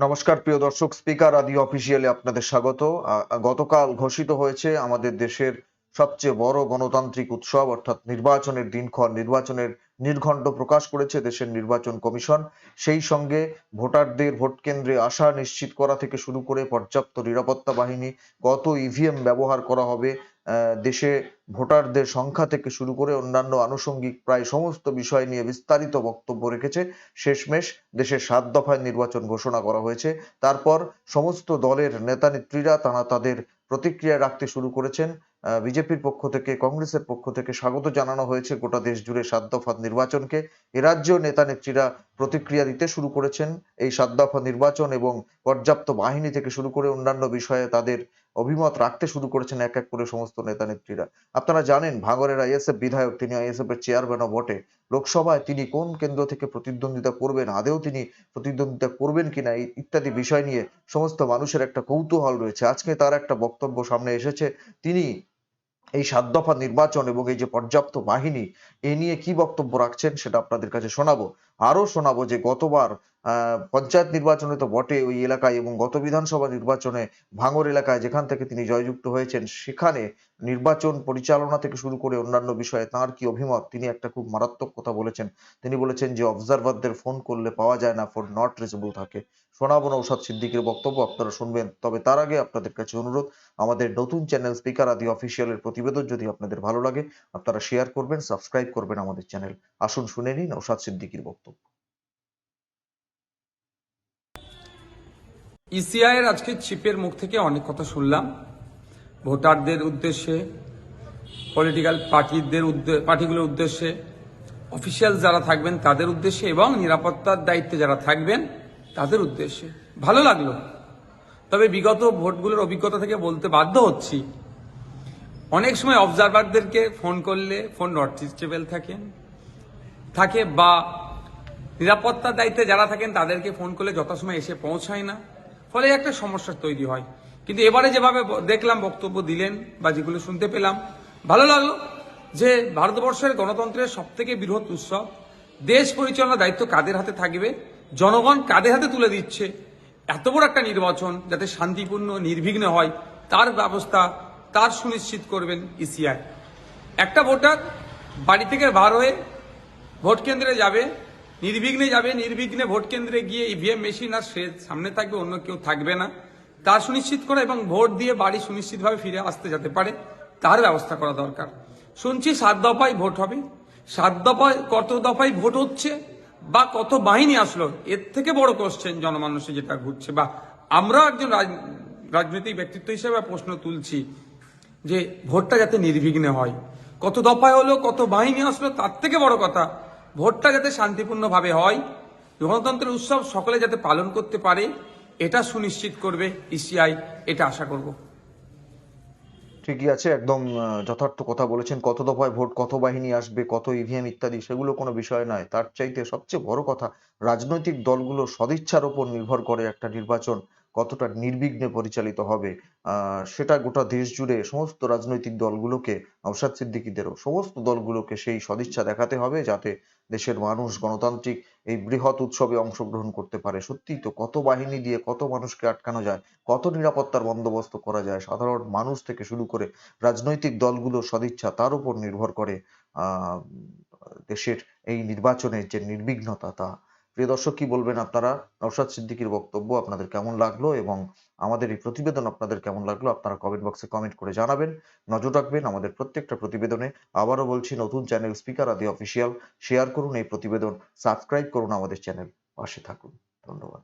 নমস্কার, প্রিয় দর্শক, স্পিকার আদি অফিসিয়ালে আপনাদের স্বাগত। গতকাল ঘোষিত হয়েছে আমাদের দেশের সবচেয়ে বড় গণতান্ত্রিক উৎসব, অর্থাৎ নির্বাচনের দিনক্ষণ, নির্বাচনের নির্ঘণ্ট প্রকাশ করেছে দেশের নির্বাচন কমিশন। সেই সঙ্গে ভোটারদের ভোট কেন্দ্রে আসা নিশ্চিত করা থেকে শুরু করে পর্যাপ্ত নিরাপত্তা বাহিনী কত ইভিএম ব্যবহার করা হবে। দেশে ভোটারদের সংখ্যা থেকে শুরু করে অন্যান্য আনুষঙ্গিক প্রায় সমস্ত বিষয় নিয়ে বিস্তারিত বক্তব্য রেখেছে। শেষমেশ দেশের সাত দফায় নির্বাচন ঘোষণা করা হয়েছে। তারপর সমস্ত দলের নেতা নেত্রীরা তারা তাদের প্রতিক্রিয়া রাখতে শুরু করেছেন। বিজেপির পক্ষ থেকে, কংগ্রেসের পক্ষ থেকে স্বাগত জানানো হয়েছে গোটা দেশ জুড়ে সাত দফা নির্বাচনকে। এ নেতা নেত্রীরা প্রতিক্রিয়া দিতে শুরু করেছেন। এই সাত দফা নির্বাচন এবং পর্যাপ্ত বাহিনী থেকে শুরু করে অন্যান্য বিষয়ে তাদের অভিমত রাখতে শুরু করেছেন এক এক করে সমস্ত নেতা নেত্রীরা আপনারা জানেন, ভাঙরের আইএসএফ বিধায়ক তিনি আইএসএফ এর চেয়ারম্যানও বটে। লোকসভায় তিনি কোন কেন্দ্র থেকে প্রতিদ্বন্দ্বিতা করবেন, আদেও তিনি প্রতিদ্বন্দ্বিতা করবেন কিনা ইত্যাদি বিষয় নিয়ে সমস্ত মানুষের একটা কৌতূহল রয়েছে। আজকে তার একটা বক্তব্য সামনে এসেছে। তিনি এই সাত দফা নির্বাচন এবং এই যে পর্যাপ্ত বাহিনী, এ নিয়ে কি বক্তব্য রাখছেন সেটা আপনাদের কাছে শোনাবো। আরও শোনাবো যে গতবার পঞ্চায়েত নির্বাচনে তো বটে ওই এলাকায় এবং গত বিধানসভা নির্বাচনে ভাঙর এলাকায় যেখান থেকে তিনি জয়যুক্ত হয়েছেন, সেখানে নির্বাচন পরিচালনা থেকে শুরু করে অন্যান্য বিষয়ে তার কি অভিমত? তিনি একটা খুব মারাত্মক কথা বলেছেন। তিনি বলেছেন যে অবজারভারদের ফোন করলে পাওয়া যায় না ফোন নট রিচেবল থাকে। শোনাবো নৌসাদ সিদ্দিকের বক্তব্য, আপনারা শুনবেন। তবে তার আগে আপনাদের কাছে অনুরোধ, আমাদের নতুন চ্যানেল স্পিকার আদি অফিসিয়ালের প্রতিবেদন যদি আপনাদের ভালো লাগে, আপনারা শেয়ার করবেন সাবস্ক্রাইব করবেন আমাদের চ্যানেল। আসুন শুনে নিন নৌসাদ সিদ্দিকির বক্তব্য। ইসিআই এর আজকে চিপের মুখ থেকে অনেক কথা শুনলাম। ভোটারদের উদ্দেশ্যে পলিটিক্যাল পার্টিদের পার্টিগুলোর উদ্দেশ্যে অফিসিয়াল যারা থাকবেন তাদের উদ্দেশ্যে এবং নিরাপত্তার দায়িত্বে যারা থাকবেন তাদের উদ্দেশ্যে। ভালো লাগল। তবে বিগত ভোটগুলোর অভিজ্ঞতা থেকে বলতে বাধ্য হচ্ছি। অনেক সময় অবজারভারদেরকে ফোন করলে ফোন নট রিচেবল থাকেন থাকে বা নিরাপত্তার দায়িত্বে যারা থাকেন তাদেরকে ফোন করলে যথাসময় এসে পৌঁছায় না। ফলে একটা সমস্যা তৈরি হয়। কিন্তু এবারে যেভাবে দেখলাম, বক্তব্য দিলেন বা যেগুলো শুনতে পেলাম, ভালো লাগল যে ভারতবর্ষের গণতন্ত্রের সব থেকে বৃহৎ উৎসব। দেশ পরিচালনার দায়িত্ব কাদের হাতে থাকবে? জনগণ কাদের হাতে তুলে দিচ্ছে? এত বড় একটা নির্বাচন যাতে শান্তিপূর্ণ, নির্বিঘ্ন হয়, তার ব্যবস্থা, তার সুনিশ্চিত করবেন ইসিআই একটা ভোটার বাড়ি থেকে বার হয়ে ভোট কেন্দ্রে যাবে নির্বিঘ্নে যাবে, নির্বিঘ্নে ভোট কেন্দ্রে গিয়ে ইভিএম মেশিন আর সে সামনে থাকবে, অন্য কেউ থাকবে না। তা সুনিশ্চিত করা এবং ভোট দিয়ে বাড়ি সুনিশ্চিতভাবে ফিরে আসতে যেতে পারে, তার ব্যবস্থা করা দরকার। শুনছি সাত দফায় ভোট হবে। সাত দফায় কত দফায় ভোট হচ্ছে বা কত বাহিনী আসলো, এর থেকে বড় কোশ্চেন জনমানুষে যেটা ঘুরছে। বা আমরা একজন রাজ- রাজনৈতিক ব্যক্তিত্ব হিসেবে প্রশ্ন তুলছি যে ভোটটা যাতে নির্বিঘ্নে হয়। কত দফায় হলো, কত বাহিনী আসলো, তার থেকে বড় কথা ভোটটা যাতে শান্তিপূর্ণভাবে হয়, গণতন্ত্রের উৎসব সকলে যাতে পালন করতে পারে, এটা সুনিশ্চিত করবে ইসিআই, এটা আশা করব। ঠিকই আছে, একদম যথার্থ কথা বলেছেন। কত দফায় ভোট, কত বাহিনী আসবে, কত ইভিএম ইত্যাদি, সেগুলো কোনো বিষয় নয়। তার চাইতে সবচেয়ে বড় কথা, রাজনৈতিক দলগুলো সদিচ্ছার উপর নির্ভর করে একটা নির্বাচন। কতটা নির্বিঘ্নে পরিচালিত হবে সেটা গোটা দেশ জুড়ে সমস্ত রাজনৈতিক দলগুলোকে নওশাদ সিদ্দিকীদেরও সমস্ত দলগুলোকে সেই সদিচ্ছা দেখাতে হবে যাতে দেশের মানুষ গণতান্ত্রিক এই বৃহৎ উৎসবে অংশগ্রহণ করতে পারে। সত্যিই তো কত বাহিনী দিয়ে কত মানুষকে আটকানো যায়, কত নিরাপত্তার বন্দোবস্ত করা যায়, সাধারণ মানুষ থেকে শুরু করে রাজনৈতিক দলগুলোর সদিচ্ছা তার উপর নির্ভর করে দেশের এই নির্বাচনের যে নির্বিঘ্নতা তা। প্রিয় দর্শক, কি বলবেন আপনারা? নওশাদ সিদ্দিকির বক্তব্য আপনাদের কেমন লাগল এবং আমাদের এই প্রতিবেদন আপনাদের কেমন লাগল আপনারা কমেন্ট বক্সে কমেন্ট করে জানাবেন। নজর রাখবেন আমাদের প্রত্যেকটা প্রতিবেদনে। আবারও বলছি, নতুন চ্যানেল স্পিকার আদি অফিসিয়াল শেয়ার করুন এই প্রতিবেদন সাবস্ক্রাইব করুন আমাদের চ্যানেল পাশে থাকুন। ধন্যবাদ।